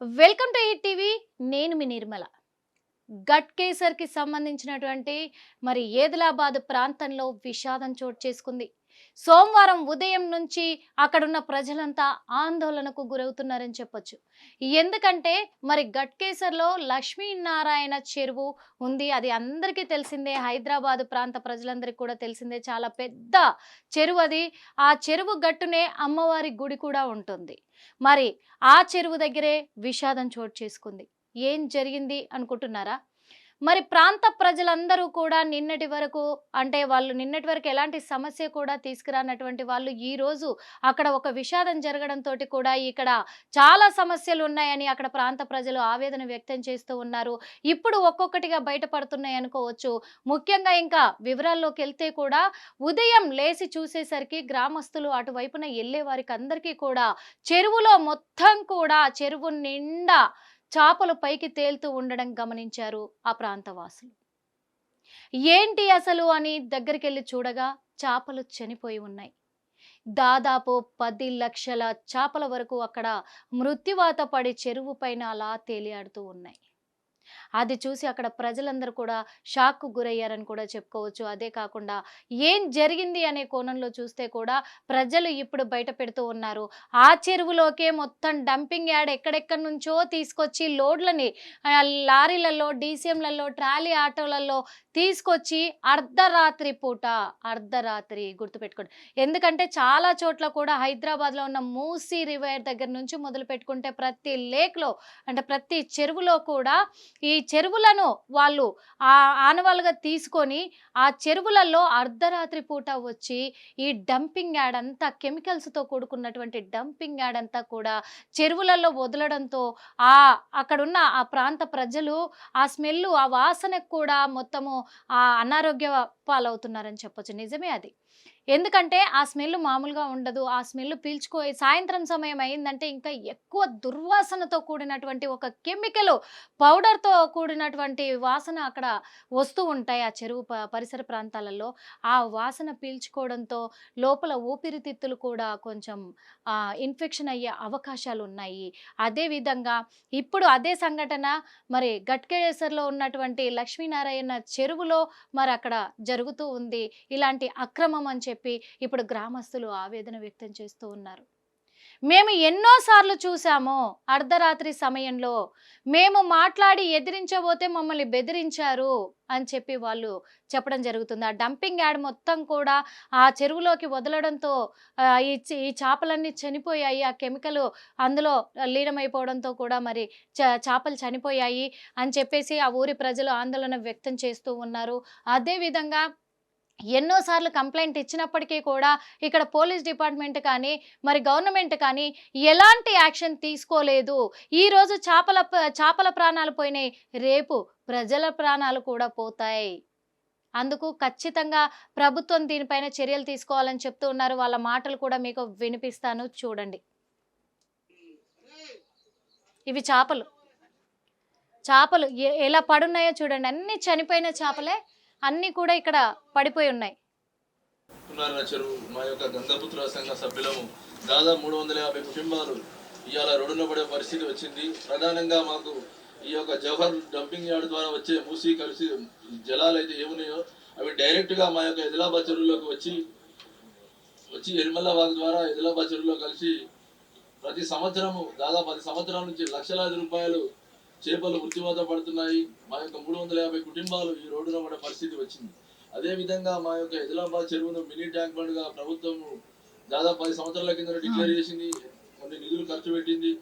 Welcome to ఈ TV నేను మీ Nirmala. Gut కేసర్కి సంబంధించినటువంటి మరి ఏదిలాబాద్ ప్రాంతంలో విషాదం చోటు చేసుకుంది? సోమవారం ఉదయం నుంచి అక్కడున్న ప్రజలంతా ఆందోళనకు గురవుతున్నారని చెప్పొచ్చు. ఎందుకంటే మరి గట్కేసర్లో లక్ష్మీనారాయణ చెరువు ఉంది. అది అందరికీ తెలిసిందే. హైదరాబాద్ ప్రాంత ప్రజలందరికీ కూడా తెలిసిందే. చాలా పెద్ద చెరువు అది. ఆ చెరువు గట్టునే అమ్మవారి గుడి కూడా ఉంటుంది. మరి ఆ చెరువు దగ్గరే విషాదం చోటు చేసుకుంది. ఏం జరిగింది అనుకుంటున్నారా? మరి ప్రాంత ప్రజలందరూ కూడా నిన్నటి వరకు అంటే వాళ్ళు నిన్నటి వరకు ఎలాంటి సమస్య కూడా తీసుకురానటువంటి వాళ్ళు ఈ రోజు అక్కడ ఒక విషాదం జరగడంతో కూడా ఇక్కడ చాలా సమస్యలు ఉన్నాయని అక్కడ ప్రాంత ప్రజలు ఆవేదన వ్యక్తం చేస్తూ ఉన్నారు. ఇప్పుడు ఒక్కొక్కటిగా బయటపడుతున్నాయి అనుకోవచ్చు. ముఖ్యంగా ఇంకా వివరాల్లోకి వెళ్తే కూడా ఉదయం లేచి చూసేసరికి గ్రామస్తులు అటువైపున వెళ్ళే వారికి అందరికీ కూడా చెరువులో మొత్తం కూడా చెరువు నిండా చేపలు పైకి తేలుతూ ఉండడం గమనించారు ఆ ప్రాంతవాసులు. ఏంటి అసలు అని దగ్గరికి వెళ్ళి చూడగా చేపలు చనిపోయి ఉన్నాయి. దాదాపు పది లక్షల చేపల వరకు అక్కడ మృత్యువాత పడి చెరువు పైన అలా తేలియాడుతూ ఉన్నాయి. అది చూసి అక్కడ ప్రజలందరూ కూడా షాక్కు గురయ్యారని కూడా చెప్పుకోవచ్చు. అదే కాకుండా ఏం జరిగింది అనే కోణంలో చూస్తే కూడా ప్రజలు ఇప్పుడు బయట పెడుతూ ఉన్నారు. ఆ చెరువులోకే మొత్తం డంపింగ్ యార్డ్ ఎక్కడెక్కడి నుంచో తీసుకొచ్చి లోడ్లని లారీలలో డీసీఎంలలో ట్రాలీ ఆటోలలో తీసుకొచ్చి అర్ధరాత్రి పూట అర్ధరాత్రి గుర్తుపెట్టుకోండి. ఎందుకంటే చాలా చోట్ల కూడా హైదరాబాద్లో ఉన్న మూసీ రివైర్ దగ్గర నుంచి మొదలు పెట్టుకుంటే ప్రతి లేక్లో అంటే ప్రతి చెరువులో కూడా ఈ చెరువులను వాళ్ళు ఆ ఆనవాళ్ళుగా తీసుకొని ఆ చెరువులలో అర్ధరాత్రి పూట వచ్చి ఈ డంపింగ్ యాడ్ అంతా కెమికల్స్తో కూడుకున్నటువంటి డంపింగ్ యాడ్ అంతా కూడా చెరువులలో వదలడంతో ఆ అక్కడున్న ఆ ప్రాంత ప్రజలు ఆ స్మెల్ ఆ వాసనకు కూడా మొత్తము ఆ అనారోగ్య పాలవుతున్నారని చెప్పొచ్చు. నిజమే అది. ఎందుకంటే ఆ స్మెల్ మామూలుగా ఉండదు ఆ స్మెల్ పీల్చుకో సాయంత్రం సమయం అయిందంటే ఇంకా ఎక్కువ దుర్వాసనతో కూడినటువంటి ఒక కెమికల్ పౌడర్తో కూడినటువంటి వాసన అక్కడ వస్తూ ఉంటాయి ఆ చెరువు ప- పరిసర ప్రాంతాలలో. ఆ వాసన పీల్చుకోవడంతో లోపల ఊపిరితిత్తులు కూడా కొంచెం ఇన్ఫెక్షన్ అయ్యే అవకాశాలు ఉన్నాయి. అదేవిధంగా ఇప్పుడు అదే సంఘటన మరి గట్కేశ్వర్లో ఉన్నటువంటి లక్ష్మీనారాయణ చెరువులో మరి అక్కడ జరుగుతూ ఉంది. ఇలాంటి అక్రమం అని చెప్పి ఇప్పుడు గ్రామస్తులు ఆవేదన వ్యక్తం చేస్తూ ఉన్నారు. మేము ఎన్నోసార్లు చూసాము అర్ధరాత్రి సమయంలో మేము మాట్లాడి ఎదిరించబోతే మమ్మల్ని బెదిరించారు అని చెప్పి వాళ్ళు చెప్పడం జరుగుతుంది. ఆ డంపింగ్ యాడ్ మొత్తం కూడా ఆ చెరువులోకి వదలడంతో ఈ ఈ చేపలన్నీ చనిపోయాయి. ఆ కెమికల్ అందులో లీనమైపోవడంతో కూడా మరి చేపలు చనిపోయాయి అని చెప్పేసి ఆ ఊరి ప్రజలు ఆందోళన వ్యక్తం చేస్తూ ఉన్నారు. అదేవిధంగా ఎన్నోసార్లు కంప్లైంట్ ఇచ్చినప్పటికీ కూడా ఇక్కడ పోలీస్ డిపార్ట్మెంట్ కానీ మరి గవర్నమెంట్ కానీ ఎలాంటి యాక్షన్ తీసుకోలేదు. ఈరోజు చేపల చేపల ప్రాణాలు పోయినాయి. రేపు ప్రజల ప్రాణాలు కూడా పోతాయి. అందుకు ఖచ్చితంగా ప్రభుత్వం దీనిపైన చర్యలు తీసుకోవాలని చెప్తూ ఉన్నారు. వాళ్ళ మాటలు కూడా మీకు వినిపిస్తాను. చూడండి. ఇవి చేపలు. చేపలు ఎలా పడున్నాయో చూడండి. అన్ని చనిపోయిన చేపలే. అన్నీ కూడా ఇక్కడ పడిపోయి ఉన్నాయి. చెరువు మా యొక్క గంగపుత్ర సంఘ సభ్యులము. దాదాపు మూడు వందల యాభై కుటుంబాలు ఇవాళ రోడ్డున పడే పరిస్థితి వచ్చింది. ప్రధానంగా మాకు ఈ యొక్క జవహర్ డంపింగ్ యార్డ్ ద్వారా వచ్చే మూసి కలిసి జలాలు అయితే ఏమున్నాయో అవి డైరెక్ట్గా మా యొక్క ఎదిలాబాద్ చెరువులోకి వచ్చి వచ్చి ఎరిమల్ల వాగు ద్వారా ఎదిలాబాద్ చెరువులో కలిసి ప్రతి సంవత్సరము దాదాపు పది సంవత్సరాల నుంచి లక్షలాది రూపాయలు చేపలు మృత్యువాత పడుతున్నాయి. మా యొక్క మూడు వందల యాభై కుటుంబాలు ఈ రోడ్డున పడే పరిస్థితి వచ్చింది. అదే విధంగా మా యొక్క ఎదిలాబాద్ చెరువును మినీ ట్యాంక్ బండ్గా ప్రభుత్వం దాదాపు పది సంవత్సరాల కింద డిక్లేర్ చేసింది. కొన్ని నిధులు ఖర్చు పెట్టింది.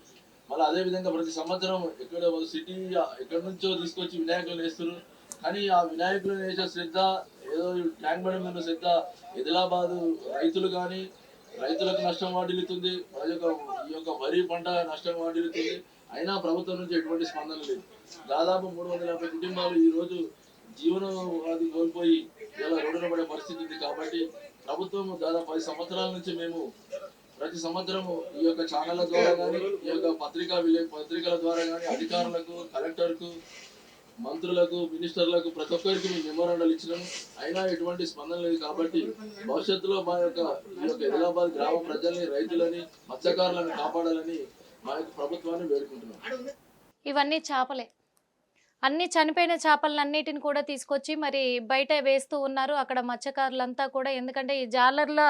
మళ్ళీ అదే విధంగా ప్రతి సంవత్సరం ఎక్కడ సిటీ ఎక్కడి నుంచో తీసుకొచ్చి వినాయకులను వేస్తారు కానీ ఆ వినాయకులను వేసే శ్రద్ధ ఏదో ట్యాంక్ బండ్ మీద శ్రద్ధ ఎదిలాబాద్ రైతులు కానీ రైతులకు నష్టం వాటిల్లుతుంది. ఈ యొక్క వరి పంట నష్టం వాటిల్లుతుంది. అయినా ప్రభుత్వం నుంచి ఎటువంటి స్పందన లేదు. దాదాపు మూడు వందల యాభై కుటుంబాలు ఈ రోజు జీవనోపాధి కోల్పోయి ఇలా రోడ్డున పడే పరిస్థితి ఉంది కాబట్టి ప్రభుత్వం దాదాపు పది సంవత్సరాల నుంచి మేము ప్రతి సంవత్సరము ఈ యొక్క ఛానళ్ళ ద్వారా కానీ ఈ యొక్క పత్రికా విలే పత్రికల ద్వారా కానీ అధికారులకు కలెక్టర్కు మంత్రులకు మినిస్టర్లకు ప్రతి ఒక్కరికి మేము మెమోరాండాలు ఇచ్చినాము. అయినా ఎటువంటి స్పందన లేదు కాబట్టి భవిష్యత్తులో మా యొక్క ఈ యొక్క హైదరాబాద్ గ్రామ ప్రజల్ని రైతులని మత్స్యకారులను కాపాడాలని మా యొక్క ప్రభుత్వాన్ని వేడుకుంటున్నాం. ఇవన్నీ చేపలే. అన్ని చనిపోయిన చేపలన్నిటిని కూడా తీసుకొచ్చి మరి బయట వేస్తూ ఉన్నారు. అక్కడ మత్స్యకారులంతా కూడా. ఎందుకంటే ఈ జాలర్ల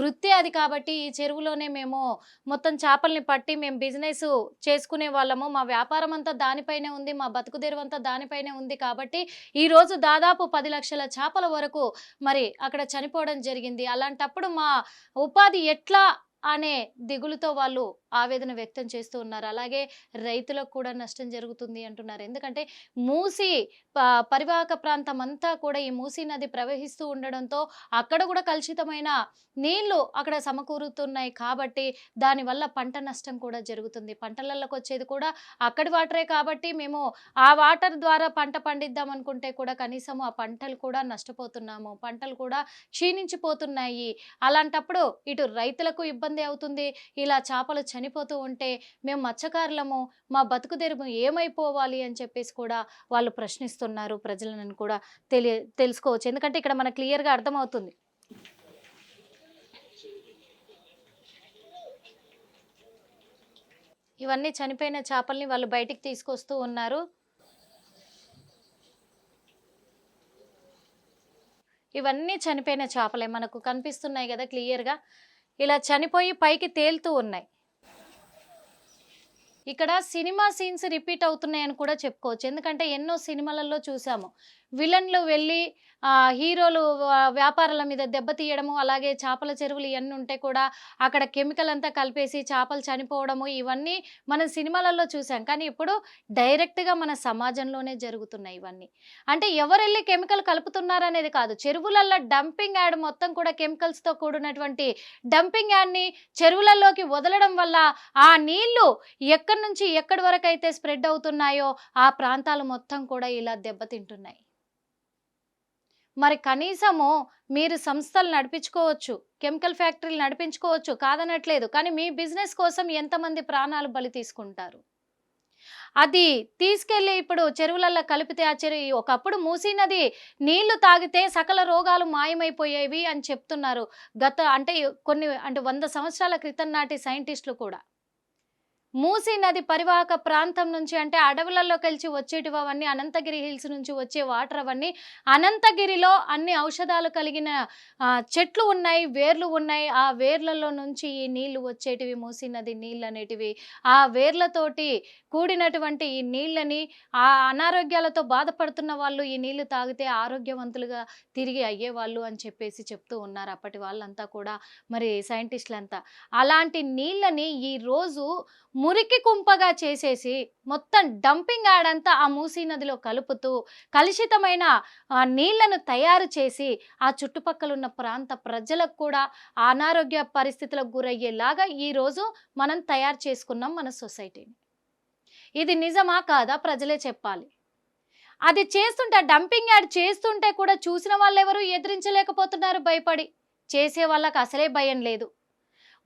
వృత్తి అది కాబట్టి ఈ చెరువులోనే మేము మొత్తం చేపల్ని పట్టి మేము బిజినెస్ చేసుకునే వాళ్ళము. మా వ్యాపారం అంతా దానిపైనే ఉంది. మా బతుకుదెరువు అంతా దానిపైనే ఉంది కాబట్టి ఈ రోజు దాదాపు పది లక్షల చేపల వరకు మరి అక్కడ చనిపోవడం జరిగింది. అలాంటప్పుడు మా ఉపాధి ఎట్లా అనే దిగులుతో వాళ్ళు ఆవేదన వ్యక్తం చేస్తూ ఉన్నారు. అలాగే రైతులకు కూడా నష్టం జరుగుతుంది అంటున్నారు. ఎందుకంటే మూసి ప- పరివాహక ప్రాంతం అంతా కూడా ఈ మూసీ నది ప్రవహిస్తూ ఉండడంతో అక్కడ కూడా కలుషితమైన నీళ్ళు అక్కడ సమకూరుతున్నాయి కాబట్టి దానివల్ల పంట నష్టం కూడా జరుగుతుంది. పంటలలోకి వచ్చేది కూడా అక్కడి వాటరే కాబట్టి మేము ఆ వాటర్ ద్వారా పంట పండిద్దాం అనుకుంటే కూడా కనీసం ఆ పంటలు కూడా నష్టపోతున్నాము. పంటలు కూడా క్షీణించిపోతున్నాయి. అలాంటప్పుడు ఇటు రైతులకు ఇబ్బంది అవుతుంది. ఇలా చేపలు చనిపోతూ ఉంటే మేము మత్స్యకారులము మా బతుకుదెరుపు ఏమైపోవాలి అని చెప్పేసి కూడా వాళ్ళు ప్రశ్నిస్తున్నారు. ప్రజలను కూడా తెలియ తెలుసుకోవచ్చు. ఎందుకంటే ఇక్కడ మనకు క్లియర్గా అర్థమవుతుంది. ఇవన్నీ చనిపోయిన చేపల్ని వాళ్ళు బయటికి తీసుకొస్తూ ఉన్నారు. ఇవన్నీ చనిపోయిన చేపలే మనకు కనిపిస్తున్నాయి కదా క్లియర్గా. ఇలా చనిపోయి పైకి తేలుతూ ఉన్నాయి. ఇక్కడ సినిమా సీన్స్ రిపీట్ అవుతున్నాయని కూడా చెప్పుకోవచ్చు. ఎందుకంటే ఎన్నో సినిమాలలో చూసాము. విలన్లు వెళ్ళి హీరోలు వ్యాపారాల మీద దెబ్బతీయడము అలాగే చేపల చెరువులు ఇవన్నీ ఉంటే కూడా అక్కడ కెమికల్ అంతా కలిపేసి చేపలు చనిపోవడము ఇవన్నీ మనం సినిమాలలో చూసాం. కానీ ఇప్పుడు డైరెక్ట్గా మన సమాజంలోనే జరుగుతున్నాయి ఇవన్నీ. అంటే ఎవరు వెళ్ళి కెమికల్ కలుపుతున్నారు అనేది కాదు. చెరువులలో డంపింగ్ యాడ్ మొత్తం కూడా కెమికల్స్తో కూడినటువంటి డంపింగ్ యాడ్ని చెరువులలోకి వదలడం వల్ల ఆ నీళ్ళు ఎక్కడి నుంచి ఎక్కడి వరకు అయితే స్ప్రెడ్ అవుతున్నాయో ఆ ప్రాంతాలు మొత్తం కూడా ఇలా దెబ్బతింటున్నాయి. మరి కనీసము మీరు సంస్థలు నడిపించుకోవచ్చు కెమికల్ ఫ్యాక్టరీలు నడిపించుకోవచ్చు కాదనట్లేదు కానీ మీ బిజినెస్ కోసం ఎంతమంది ప్రాణాలు బలి తీసుకుంటారు? అది తీసుకెళ్ళి ఇప్పుడు చెరువులలో కలిపితే ఆ చెరువు ఒకప్పుడు మూసీ నది నీళ్ళు తాగితే సకల రోగాలు మాయమైపోయేవి అని చెప్తున్నారు గత అంటే కొన్ని అంటే వంద సంవత్సరాల క్రితం నాటి సైంటిస్టులు కూడా. మూసీ నది పరివాహక ప్రాంతం నుంచి అంటే అడవులలో కలిసి వచ్చేటివన్నీ అనంతగిరి హిల్స్ నుంచి వచ్చే వాటర్ అవన్నీ అనంతగిరిలో అన్ని ఔషధాలు కలిగిన చెట్లు ఉన్నాయి వేర్లు ఉన్నాయి. ఆ వేర్లలో నుంచి ఈ నీళ్ళు వచ్చేటివి మూసీ నది నీళ్ళు అనేటివి. ఆ వేర్లతోటి కూడినటువంటి ఈ నీళ్ళని ఆ అనారోగ్యాలతో బాధపడుతున్న వాళ్ళు ఈ నీళ్ళు తాగితే ఆరోగ్యవంతులుగా తిరిగి అయ్యేవాళ్ళు అని చెప్పేసి చెప్తూ ఉన్నారు అప్పటి వాళ్ళంతా కూడా. మరి సైంటిస్టులంతా. అలాంటి నీళ్ళని ఈ రోజు మురికి కుంపగా చేసేసి మొత్తం డంపింగ్ యార్డ్ ఆ మూసీ నదిలో కలుపుతూ కలుషితమైన ఆ నీళ్ళను తయారు చేసి ఆ చుట్టుపక్కల ఉన్న ప్రాంత ప్రజలకు కూడా అనారోగ్య పరిస్థితులకు గురయ్యేలాగా ఈరోజు మనం తయారు చేసుకున్నాం మన సొసైటీని. ఇది నిజమా కాదా? ప్రజలే చెప్పాలి. అది చేస్తుంటే డంపింగ్ యాడ్ చేస్తుంటే కూడా చూసిన వాళ్ళు ఎవరు ఎదిరించలేకపోతున్నారు భయపడి. చేసే వాళ్ళకి అసలే భయం లేదు.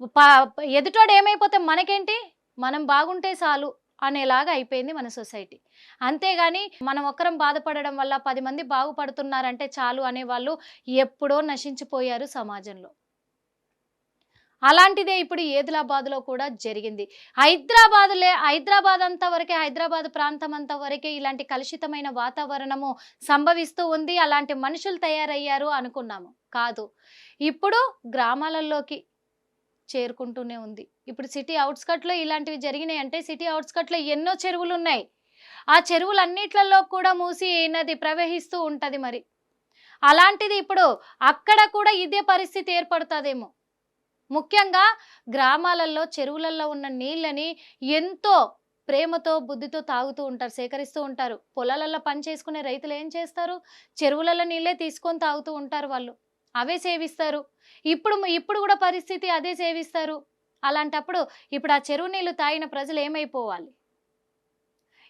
ప- ఎదుటోడు ఏమైపోతే మనకేంటి? మనం బాగుంటే చాలు అనేలాగా అయిపోయింది మన సొసైటీ. అంతేగాని మనం ఒక్కరం బాధపడడం వల్ల పది మంది బాగుపడుతున్నారంటే చాలు అనేవాళ్ళు ఎప్పుడో నశించిపోయారు సమాజంలో. అలాంటిదే ఇప్పుడు ఏదిలాబాద్లో కూడా జరిగింది. హైదరాబాద్లే హైదరాబాద్ అంతా వరకే హైదరాబాద్ ప్రాంతం అంతా వరకే ఇలాంటి కలుషితమైన వాతావరణము సంభవిస్తూ ఉంది. అలాంటి మనుషులు తయారయ్యారు అనుకున్నాము. కాదు. ఇప్పుడు గ్రామాలలోకి చేరుకుంటూనే ఉంది. ఇప్పుడు సిటీ అవుట్స్కట్లో ఇలాంటివి జరిగినాయి అంటే సిటీ అవుట్స్కట్లో ఎన్నో చెరువులు ఉన్నాయి ఆ చెరువులన్నిట్లలో కూడా మూసి నది ప్రవహిస్తూ ఉంటుంది మరి. అలాంటిది ఇప్పుడు అక్కడ కూడా ఇదే పరిస్థితి ఏర్పడుతుందేమో. ముఖ్యంగా గ్రామాలలో చెరువులలో ఉన్న నీళ్ళని ఎంతో ప్రేమతో బుద్ధితో తాగుతూ ఉంటారు సేకరిస్తూ ఉంటారు. పొలాలలో పని చేసుకునే రైతులు ఏం చేస్తారు? చెరువులలో నీళ్ళే తీసుకొని తాగుతూ ఉంటారు వాళ్ళు. అవే సేవిస్తారు. ఇప్పుడు ఇప్పుడు కూడా పరిస్థితి అదే సేవిస్తారు. అలాంటప్పుడు ఇప్పుడు ఆ చెరువు నీళ్ళు తాగిన ప్రజలు ఏమైపోవాలి?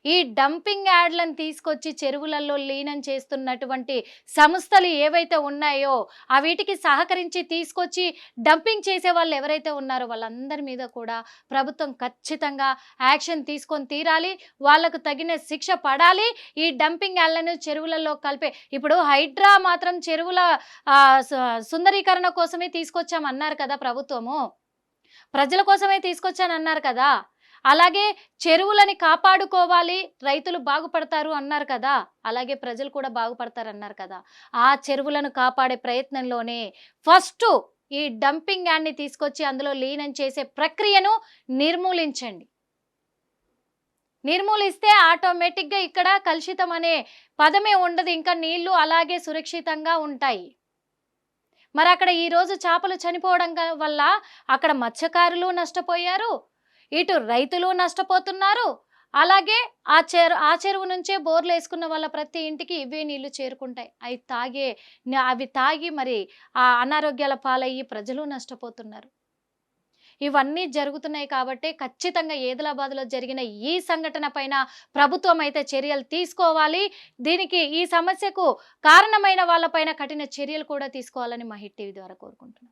ఈ డంపింగ్ యాడ్లను తీసుకొచ్చి చెరువులలో లీనం చేస్తున్నటువంటి సంస్థలు ఏవైతే ఉన్నాయో ఆ వీటికి సహకరించి తీసుకొచ్చి డంపింగ్ చేసే వాళ్ళు ఎవరైతే ఉన్నారో వాళ్ళందరి మీద కూడా ప్రభుత్వం ఖచ్చితంగా యాక్షన్ తీసుకొని తీరాలి. వాళ్ళకు తగిన శిక్ష పడాలి. ఈ డంపింగ్ యాడ్లను చెరువులలో కలిపే ఇప్పుడు హైడ్రా మాత్రం చెరువుల సు- సుందరీకరణ కోసమే తీసుకొచ్చామన్నారు కదా ప్రభుత్వము. ప్రజల కోసమే తీసుకొచ్చానన్నారు కదా. అలాగే చెరువులని కాపాడుకోవాలి రైతులు బాగుపడతారు అన్నారు కదా అలాగే ప్రజలు కూడా బాగుపడతారు అన్నారు కదా. ఆ చెరువులను కాపాడే ప్రయత్నంలోనే ఫస్ట్ ఈ డంపింగ్ యాడ్ని తీసుకొచ్చి అందులో లీనం చేసే ప్రక్రియను నిర్మూలించండి. నిర్మూలిస్తే ఆటోమేటిక్గా ఇక్కడ కలుషితం అనే పదమే ఉండదు ఇంకా నీళ్ళు అలాగే సురక్షితంగా ఉంటాయి. మరి అక్కడ ఈరోజు చేపలు చనిపోవడం వల్ల అక్కడ మత్స్యకారులు నష్టపోయారు ఇటు రైతులు నష్టపోతున్నారు. అలాగే ఆ చెరు ఆ చెరువు నుంచే బోర్లు వేసుకున్న వాళ్ళ ప్రతి ఇంటికి ఇవే నీళ్ళు చేరుకుంటాయి. అవి తాగే అవి తాగి మరి ఆ అనారోగ్యాల పాలయ్యి ప్రజలు నష్టపోతున్నారు. ఇవన్నీ జరుగుతున్నాయి కాబట్టి ఖచ్చితంగా ఏదిలాబాద్లో జరిగిన ఈ సంఘటన పైన ప్రభుత్వం అయితే చర్యలు తీసుకోవాలి. దీనికి ఈ సమస్యకు కారణమైన వాళ్ళపైన కఠిన చర్యలు కూడా తీసుకోవాలని మా టీవీ ద్వారా కోరుకుంటున్నాను